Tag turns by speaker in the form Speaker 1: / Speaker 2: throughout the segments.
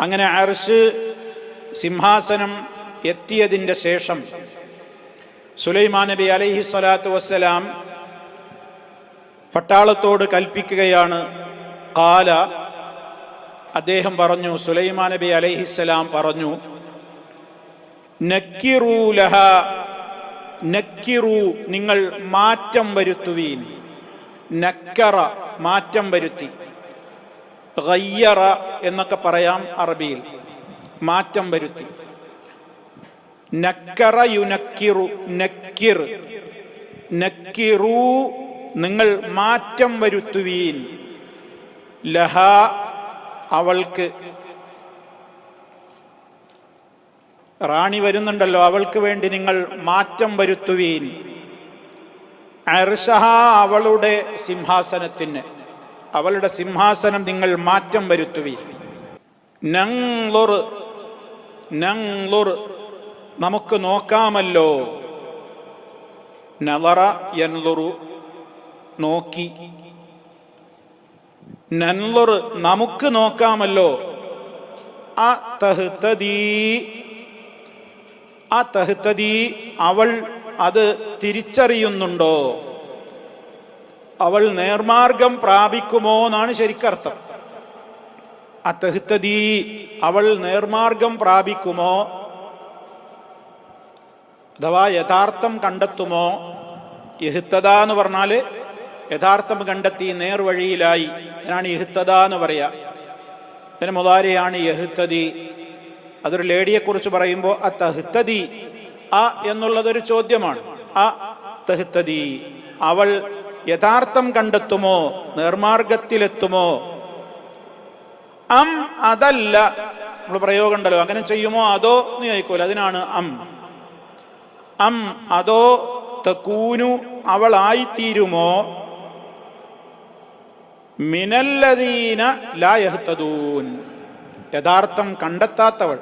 Speaker 1: അങ്ങനെ അർഷ് സിംഹാസനം എത്തിയതിന്റെ ശേഷം സുലൈമാൻ നബി അലൈഹി സ്വലാത്തു വസ്സലാം പട്ടാളത്തോട് കൽപ്പിക്കുകയാണ്. കാല അദ്ദേഹം പറഞ്ഞു സുലൈമാൻ നബി അലൈഹി അലൈഹിസ്സലാം പറഞ്ഞു നക്കിറൂലഹ നക്കിറു നിങ്ങൾ മാറ്റം വരുത്തുവീൻ. നക്കറ മാറ്റം വരുത്തി. ഗയ്യറ എന്നൊക്കെ പറയാം അറബിയിൽ. മാറ്റം വരുത്തി. നക്കറ യുനക്കിറു നക്കിർ. നക്കിറു നിങ്ങൾ മാറ്റം വരുത്തുവീൻ. ലഹ അവൾക്ക് റാണി വരുന്നുണ്ടല്ലോ അവൾക്ക് വേണ്ടി നിങ്ങൾ മാറ്റം വരുത്തുവീൻ. അർഷഹ അവളുടെ സിംഹാസനത്തിന്. അവളുടെ സിംഹാസനം നിങ്ങൾ മാറ്റം വരുത്തുവി. നമുക്ക് നോക്കാമല്ലോ. നവറ എൻലുറു നോക്കി. നൻലുർ നമുക്ക് നോക്കാമല്ലോ. ആ തഹ്തദീ ആ തഹ്തദീ അവൾ അത് തിരിച്ചറിയുന്നുണ്ടോ? അവൾ നേർമാർഗം പ്രാപിക്കുമോ എന്നാണ് ശരിക്കർത്ഥം. അത്തഹിത്തതി അവൾ നേർമാർഗം പ്രാപിക്കുമോ? അഥവാ യഥാർത്ഥം കണ്ടെത്തുമോ? യഹിത്തത എന്ന് പറഞ്ഞാൽ യഥാർത്ഥം കണ്ടെത്തി നേർവഴിയിലായി അതിനാണ് യഹിത്തത എന്ന് പറയാ. ഇതിന് മുതാരിയാണ് യഹിത്തതി അതൊരു ലേഡിയെക്കുറിച്ച് പറയുമ്പോൾ ആ തഹിത്തതി അ എന്നുള്ളതൊരു ചോദ്യമാണ്. ആ തഹിത്തതി അവൾ യഥാർത്ഥം കണ്ടെത്തുമോ? നേർമാർഗത്തിലെത്തുമോ? അം അതല്ല. നമ്മൾ പ്രയോഗം ഉണ്ടല്ലോ അങ്ങനെ ചെയ്യുമോ അതോ എന്ന് ചോദിക്കൂല. അതിനാണ് അം. അം അതോ തക്കൂനു അവളായിത്തീരുമോ? മിനല്ലദീന ലായഹ്തദൂൻ യഥാർത്ഥം കണ്ടെത്താത്തവൾ.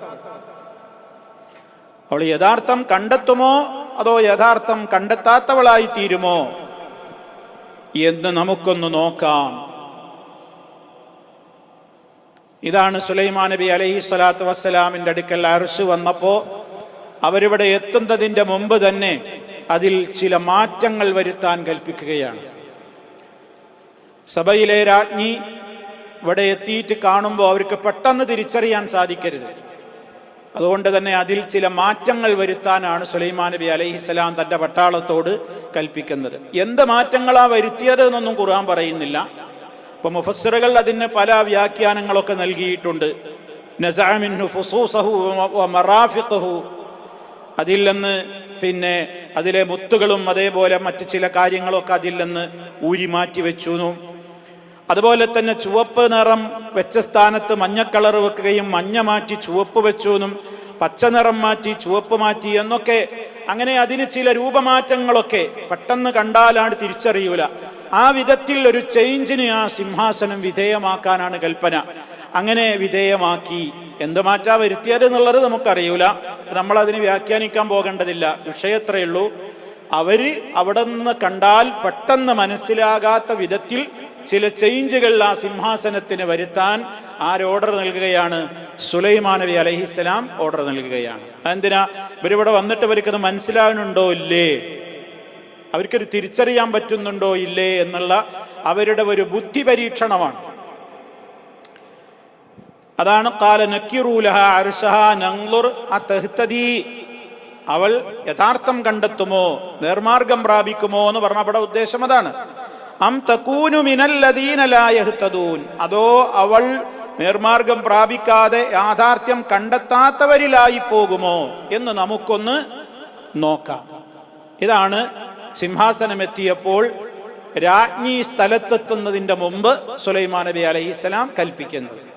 Speaker 1: അവൾ യഥാർത്ഥം കണ്ടെത്തുമോ? അതോ യഥാർത്ഥം കണ്ടെത്താത്തവളായി തീരുമോ എന്ന് നമുക്കൊന്ന് നോക്കാം. ഇതാണ് സുലൈമാൻ നബി അലൈഹി സ്വലാത്തു വസ്സലാമിന്റെ അടുക്കൽ അർഷ് വന്നപ്പോൾ അവരിവിടെ എത്തുന്നതിന്റെ മുമ്പ് തന്നെ അതിൽ ചില മാറ്റങ്ങൾ വരുത്താൻ കൽപ്പിക്കുകയാണ്. സഭയിലെ രാജ്ഞി ഇവിടെ എത്തിയിട്ട് കാണുമ്പോൾ അവർക്ക് പെട്ടെന്ന് തിരിച്ചറിയാൻ സാധിക്കരുത്. അതുകൊണ്ട് തന്നെ അതിൽ ചില മാറ്റങ്ങൾ വരുത്താനാണ് സുലൈമാൻ നബി അലൈഹിസ്സലാം തന്റെ പട്ടാളത്തോട് കൽപ്പിക്കുന്നത്. എന്ത് മാറ്റങ്ങളാ വരുത്തിയത് എന്നൊന്നും ഖുർആൻ പറയുന്നില്ല. ഇപ്പൊ മുഫസ്സിറുകൾ അതിന് പല വ്യാഖ്യാനങ്ങളൊക്കെ നൽകിയിട്ടുണ്ട്. അതിൽ നിന്ന് പിന്നെ അതിലെ മുത്തുകളും അതേപോലെ മറ്റ് ചില കാര്യങ്ങളൊക്കെ അതിൽ നിന്ന് ഊരി മാറ്റി വെച്ചു എന്നും അതുപോലെ തന്നെ ചുവപ്പ് നിറം വെച്ച സ്ഥാനത്ത് മഞ്ഞ കളർ വെക്കുകയും മഞ്ഞ മാറ്റി ചുവപ്പ് വെച്ചു എന്നും പച്ച നിറം മാറ്റി ചുവപ്പ് മാറ്റി എന്നൊക്കെ അങ്ങനെ അതിന് ചില രൂപമാറ്റങ്ങളൊക്കെ പെട്ടെന്ന് കണ്ടാലാണ് തിരിച്ചറിയൂല. ആ വിധത്തിൽ ഒരു ചേഞ്ചിന് ആ സിംഹാസനം വിധേയമാക്കാനാണ് കൽപ്പന. അങ്ങനെ വിധേയമാക്കി. എന്ത് മാറ്റാ വരുത്തിയത് എന്നുള്ളത് നമുക്കറിയൂല. നമ്മൾ അതിന് വ്യാഖ്യാനിക്കാൻ പോകേണ്ടതില്ല. വിഷയത്രയുള്ളൂ അവർ അവിടെ നിന്ന് കണ്ടാൽ പെട്ടെന്ന് മനസ്സിലാകാത്ത വിധത്തിൽ ചില ചേഞ്ചുകൾ ആ സിംഹാസനത്തിന് വരുത്താൻ ഓർഡർ നൽകുകയാണ്? സുലൈമാൻ നബി അലഹിസ്സലാം ഓർഡർ നൽകുകയാണ്. എന്തിനാ ഇവരിവിടെ വന്നിട്ട് അവർക്കത് മനസ്സിലാവുന്നുണ്ടോ ഇല്ലേ? അവർക്കൊരു തിരിച്ചറിയാൻ പറ്റുന്നുണ്ടോ ഇല്ലേ എന്നുള്ള അവരുടെ ഒരു ബുദ്ധി പരീക്ഷണമാണ്. അതാണ് കാല അത്തഹ്തദീ അവൾ യഥാർത്ഥം കണ്ടെത്തുമോ? നേർമാർഗം പ്രാപിക്കുമോ എന്ന് പറഞ്ഞ അവിടെ ഉദ്ദേശം അതാണ്. അതോ അവൾ നേർമാർഗം പ്രാപിക്കാതെ യാഥാർത്ഥ്യം കണ്ടെത്താത്തവരിലായി പോകുമോ എന്ന് നമുക്കൊന്ന് നോക്കാം. ഇതാണ് സിംഹാസനമെത്തിയപ്പോൾ രാജ്ഞി സ്ഥലത്തെത്തുന്നതിന്റെ മുമ്പ് സുലൈമാൻ നബി അലൈഹിസ്സലാം കൽപ്പിക്കുന്നത്.